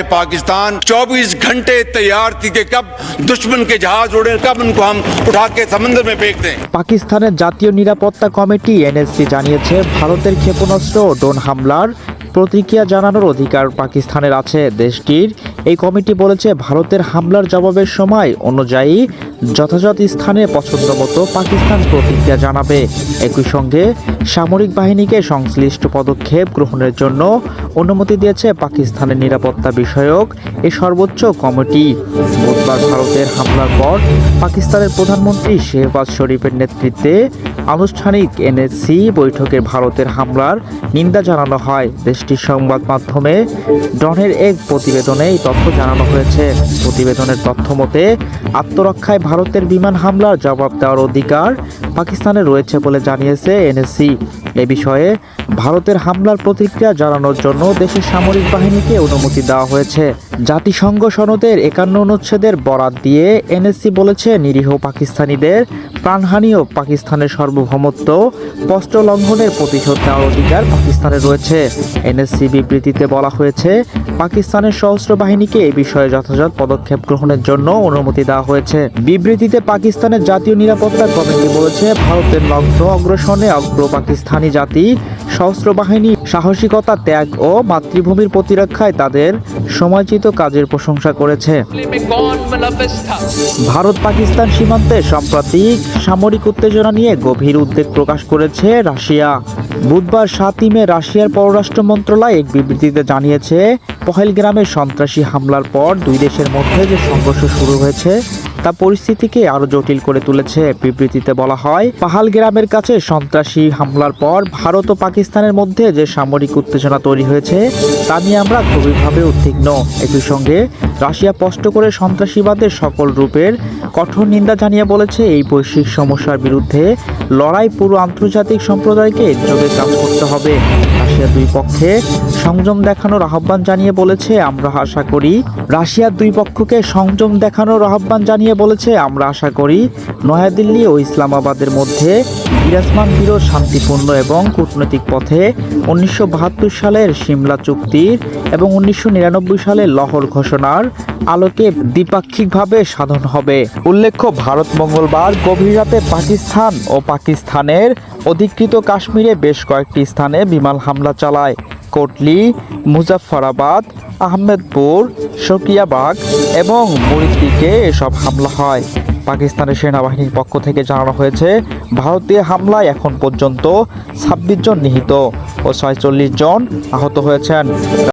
पाकिस्तान 24 घंटे तैयार थी कि कब दुश्मन के जहाज उड़े कब उनको हम उठा के समंदर में फेंक दें পাকিস্তানের জাতীয় নিরাপত্তা কমিটি এনএসসি জানিয়েছে ভারতের ক্ষেপণাস্ত্র ও ড্রোন হামলার প্রতিক্রিয়া জানানোর অধিকার পাকিস্তানের আছে। দেশটির এই কমিটি বলেছে, ভারতের হামলার জবাবের সময় অনুযায়ী যথাযথ স্থানে পছন্দ মতো পাকিস্তান প্রতিক্রিয়া জানাবে। একই সঙ্গে সামরিক বাহিনীকে সংশ্লিষ্ট পদক্ষেপ গ্রহণের জন্য অনুমতি দিয়েছে পাকিস্তানের নিরাপত্তা বিষয়ক এই সর্বোচ্চ কমিটি। বুধবার ভারতের হামলার পর পাকিস্তানের প্রধানমন্ত্রী শেহবাজ শরীফের নেতৃত্বে আনুষ্ঠানিক এনএসসি বৈঠকে ভারতের হামলার নিন্দা জানানো হয়। দেশটির সংবাদ মাধ্যমে ডনের এক প্রতিবেদনে এই তথ্য জানানো হয়েছে। প্রতিবেদনের তথ্য মতে, আত্মরক্ষায় ভারতের বিমান হামলার জবাব দেওয়ার অধিকার পাকিস্তানে রয়েছে বলে জানিয়েছে এনএসসি। এ বিষয়ে ভারতের হামলার প্রতিক্রিয়া জানানোর জন্য দেশের সামরিক বাহিনীকে অনুমতি দেওয়া হয়েছে। জাতিসংঘ সনদের একান্ন অনুচ্ছেদের বরাত দিয়ে এনএসসি বলেছে, নিরীহ পাকিস্তানিদের প্রাণহানি ও পাকিস্তানের সার্বভৌমত্ব স্পষ্ট লঙ্ঘনের প্রতিশোধ নেওয়ার অধিকার পাকিস্তানের রয়েছে। এনএসসি বিবৃতিতে বলা হয়েছে, পাকিস্তানের সশস্ত্র বাহিনীকে এ বিষয়ে যথাযথ পদক্ষেপ গ্রহণের জন্য অনুমতি দেওয়া হয়েছে। বিবৃতিতে পাকিস্তানের জাতীয় নিরাপত্তা কমিটি বলেছে, ভারতের লগ্ন অগ্রসনে অগ্র পাকিস্তানি জাতি সশস্ত্র বাহিনী সাহসিকতা, ত্যাগ ও মাতৃভূমির প্রতিরক্ষায় তাদের সমাজিত কাজের প্রশংসা করেছে। ভারত পাকিস্তান সীমান্তে সাম্প্রতিক সামরিক উত্তেজনা নিয়ে গভীর উদ্বেগ প্রকাশ করেছে রাশিয়া। বুধবার সাতই মে রাশিয়ার পররাষ্ট্র মন্ত্রণালয় এক বিবৃতিতে জানিয়েছে পহেল গ্রামে সন্ত্রাসী হামলার পর দুই দেশের মধ্যে যে সংঘর্ষ শুরু হয়েছে তা পরিস্থিতিকে আরও জটিল করে তুলেছে। বিবৃতিতে বলা হয়, পাহাল গ্রামের কাছে সন্ত্রাসী হামলার পর ভারত ও পাকিস্তানের মধ্যে যে সামরিক উত্তেজনা তৈরি হয়েছে, তা নিয়ে আমরা গভীরভাবে উদ্বিগ্ন। একই সঙ্গে, রাশিয়া স্পষ্ট করে সন্ত্রাসীবাদের সকল রূপের কঠোর নিন্দা জানিয়ে বলেছে, এই বৈশ্বিক সমস্যার বিরুদ্ধে লড়াই পুরো আন্তর্জাতিক সম্প্রদায়কে একযোগে কাজ করতে হবে। রাশিয়ার দুই পক্ষে সংযম দেখানোর আহ্বান জানিয়ে বলেছে, আমরা আশা করি রাশিয়ার দুই পক্ষকে সংযম দেখানোর আহ্বান জানিয়ে বলেছে, আমরা আশা করি নয়াদিল্লি ও ইসলামাবাদের মধ্যে বিরাজমান বিরোধ শান্তিপূর্ণ এবং কূটনৈতিক পথে উনিশশো বাহাত্তর সালের সিমলা চুক্তির এবং উনিশশো সালের লহর ঘোষণার আলোকে দ্বিপাক্ষিকভাবে সাধন হবে। উল্লেখ্য, ভারত মঙ্গলবার গভীর রাতে পাকিস্তান ও পাকিস্তানের অধিকৃত কাশ্মীরে বেশ কয়েকটি স্থানে বিমান হামলা চালায়। কোটলি মুজাফরাবাদ আহমেদপুর, শকিয়াবাগ এবং মুরিদিকে এসব হামলা হয়। পাকিস্তানের সেনাবাহিনীর পক্ষ থেকে জানানো হয়েছে, ভারতীয় হামলায় এখন পর্যন্ত ছাব্বিশ জন নিহিত ও ছয়চল্লিশ জন আহত হয়েছেন।